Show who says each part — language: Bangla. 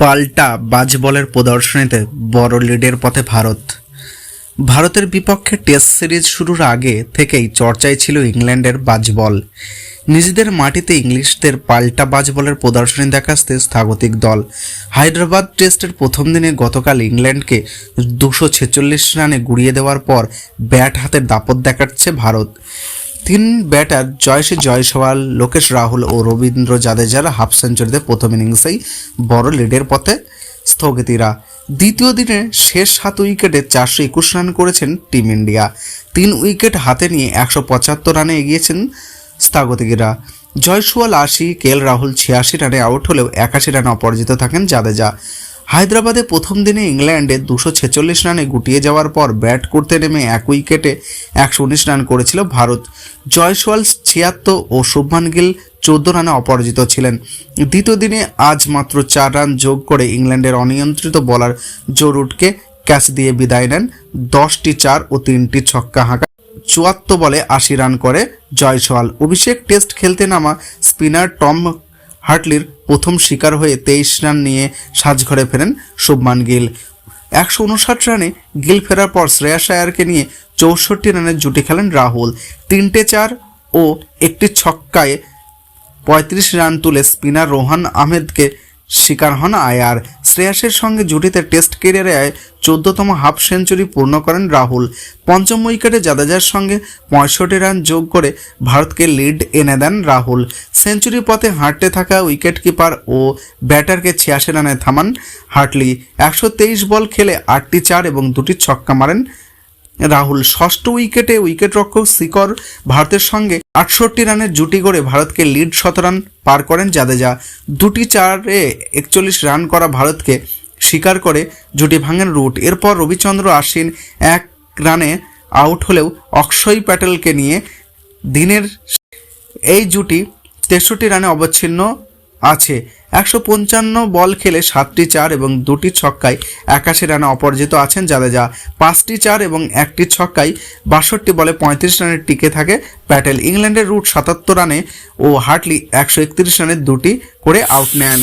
Speaker 1: পাল্টা বাজ বলের প্রদর্শনীতে বড় লিডের পথে ভারত। ভারতের বিপক্ষে টেস্ট সিরিজ শুরুর আগে থেকেই চর্চায় ছিল ইংল্যান্ডের বাজ বল। নিজেদের মাটিতে ইংলিশদের পাল্টা বাজ বলের প্রদর্শনী দেখাচ্ছে স্বাগতিক দল। হায়দ্রাবাদ টেস্টের প্রথম দিনে গতকাল ইংল্যান্ডকে দুশো ছেচল্লিশ রানে গুড়িয়ে দেওয়ার পর ব্যাট হাতে দাপট দেখাচ্ছে ভারত। তিন ব্যাটার জয়সী জয়সওয়াল লোকেশ রাহুল ও রবীন্দ্র জাদেজার হাফ সেঞ্চুরিতে প্রথম ইনিংসেই বড় লিডের পথে স্থগিতিরা। দ্বিতীয় দিনে শেষ সাত উইকেটে চারশো একুশ রান করেছেন টিম ইন্ডিয়া। তিন উইকেট হাতে নিয়ে একশো পঁচাত্তর রানে এগিয়েছেন স্বাগতিকরা জয়সওয়াল আশি কেএল রাহুল ছিয়াশি রানে আউট হলেও একাশি রানে অপরাজিত থাকেন জাদেজা। হায়দ্রাবাদে প্রথম দিনে ইংল্যান্ডে দুশো ছেচল্লিশ রানে গুটিয়ে যাওয়ার পর ব্যাট করতে নেমে এক উইকেটে একশো উনিশ রান করেছিল ভারত। জয়সওয়াল ছিয়াত্তর ও শুভমান গিল চোদ্দ রানে অপরাজিত ছিলেন। দ্বিতীয় দিনে আজ মাত্র চার রান যোগ করে ইংল্যান্ডের অনিয়ন্ত্রিত বলার জোরুটকে ক্যাচ দিয়ে বিদায় নেন। দশটি চার ও তিনটি ছক্কা হাঁকা। চুয়াত্তর বলে আশি রান করে জয়সওয়াল। অভিষেক টেস্ট খেলতে নামা স্পিনার টম হার্টলির প্রথম শিকার হয়ে তেইশ রান নিয়ে সাজঘরে ফেরেন শুভমান গিল। একশো উনষাট রানে গিল ফেরার পর শ্রেয়া আয়ারকে নিয়ে চৌষট্টি রানের জুটি খেলেন রাহুল। তিনটে চার ও একটি ছক্কায় পঁয়ত্রিশ রান তুলে স্পিনার রোহান আহমেদকে শিকার হন আয়ার। শ্রেয়াসের সঙ্গে জুটিতে টেস্ট কেরিয়ারে চোদ্দতম হাফ সেঞ্চুরি পূর্ণ করেন রাহুল। পঞ্চম উইকেটে জাদেজার সঙ্গে পঁয়ষট্টি রান যোগ করে ভারতকে লিড এনে দেন রাহুল। সেঞ্চুরি পথে হাঁটতে থাকা উইকেট কিপার ও ব্যাটারকে ছিয়াশি রানে থামান হার্টলি। একশো তেইশ বল খেলে আটটি চার এবং দুটি ছক্কা মারেন রাহুল। ষষ্ঠ উইকেটে উইকেটরক্ষক শিকর ভারতের সঙ্গে আটষট্টি রানের জুটি করে ভারতকে লিড শত রান পার করেন জাদেজা। দুটি চারে একচল্লিশ রান করা ভারতকে স্বীকার করে জুটি ভাঙেন রুট। এরপর রবিচন্দ্র আশ্বিন এক রানে আউট হলেও অক্ষয় প্যাটেলকে নিয়ে দিনের এই জুটি তেষট্টি রানে অবচ্ছিন্ন আছে। একশো পঞ্চান্ন বল খেলে সাতটি চার এবং দুটি ছক্কায় একাশি রানে অপরাজিত আছেন জাদেজা। পাঁচটি চার এবং একটি ছক্কায় বাষট্টি বলে পঁয়ত্রিশ রানে টিকে থাকে প্যাটেল। ইংল্যান্ডের রুট সাতাত্তর রানে ও হার্টলি একশো একত্রিশ রানে দুটি করে আউট নেন।